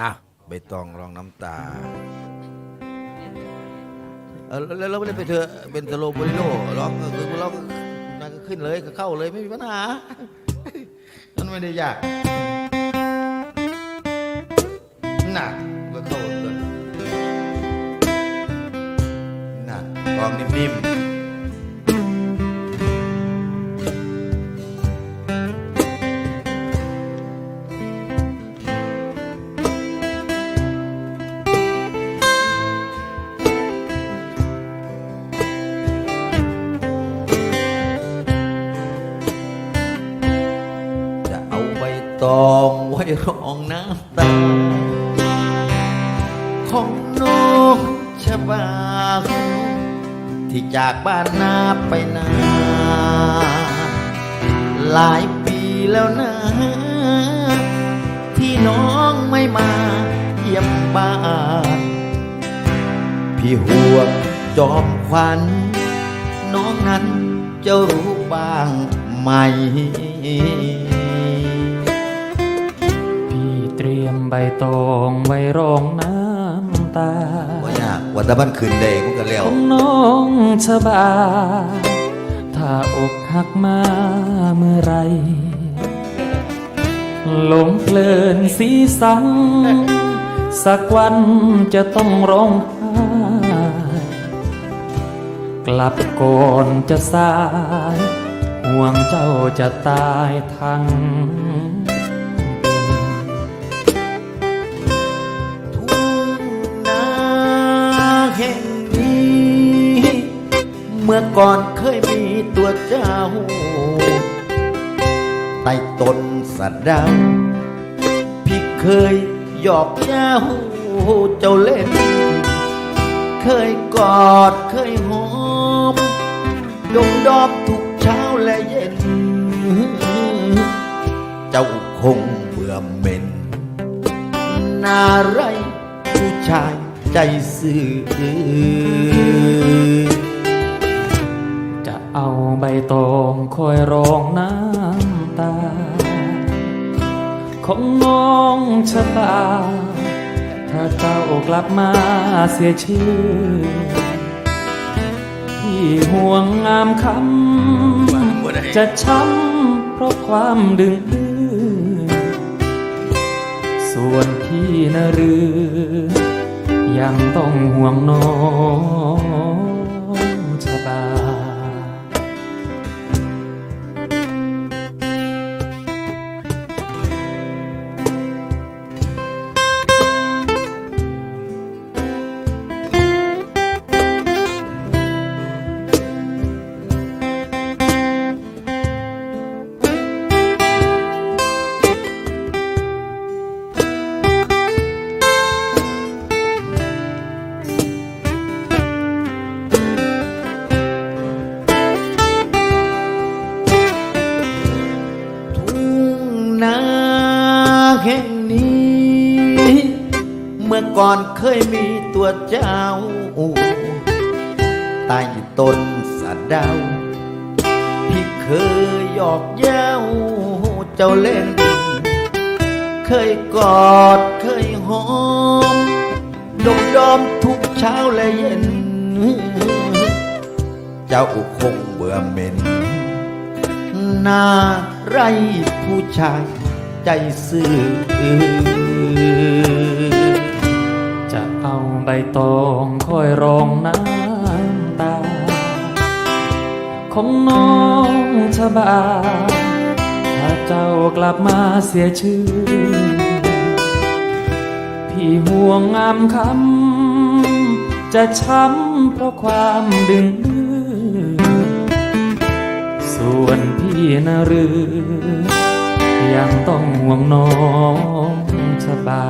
อะใบตองรองน้ำตาเออแล้วเราไม่ได้ไปเถอเป็นสโลโบริโลร้องก็คือร้องนั่นก็ขึ้นเลยก็เข้าเลยไม่มีปัญหา มันไม่ได้ยากหนักก็เข้าตัวหนักกองนิ่มๆ ตองไว้รองน้ำตา ของน้องชบา ที่จากบ้านนาไปนา หลายปีแล้วนะ ที่น้องไม่มาเยี่ยมบ้าน พี่ห่วจอมขวัญน้องนั้นจะรู้บ้างไหม ใบตองไว้รองน้ำตาว่ายากวันตะบันคืนเดก็กันแล้วของน้องชะบา ถ้าอกหักมาเมื่อไรหลงเพลินสีสังสักวันจะต้องร้องไห้กลับก่อนจะสาย ห่วงเจ้าจะตายทั้ง เมื่อก่อนเคยมีตัวเจ้าใต้ต้นสะดาวพี่เคยหยอกเย้าเจ้าเล่น เคยกอดเคยหอมดมดอมทุกเช้าและเย็น เจ้าคงเบื่อเหม็น นาไรผู้ชายใจซื่อ เอาใบตองคอยรองน้ำตา ของน้องชะตา ถ้าเจ้ากลับมาเสียชื่อ ที่ห่วงงามคำจะช้ำเพราะความดึงดื้อส่วนพี่นรือ ยังต้องห่วงน้อง นาแห่งนี้ เมื่อก่อนเคยมีตัวเจ้าใต้ต้นสะดาพี่เคยหยอกเย้าเจ้าเล่น เคยกอดเคยหอมดมดอมทุกเช้าและเย็น เจ้าคงเบื่อเหม็นนา ไรผู้ชายใจซื่อ จะเอาใบตองคอยรองน้ำตา ของน้องชบา ถ้าเจ้ากลับมาเสียชื่อ พี่ห่วงงามคำจะช้ำเพราะความดึง พี่นะหรือยังต้องห่วงน้องชะบา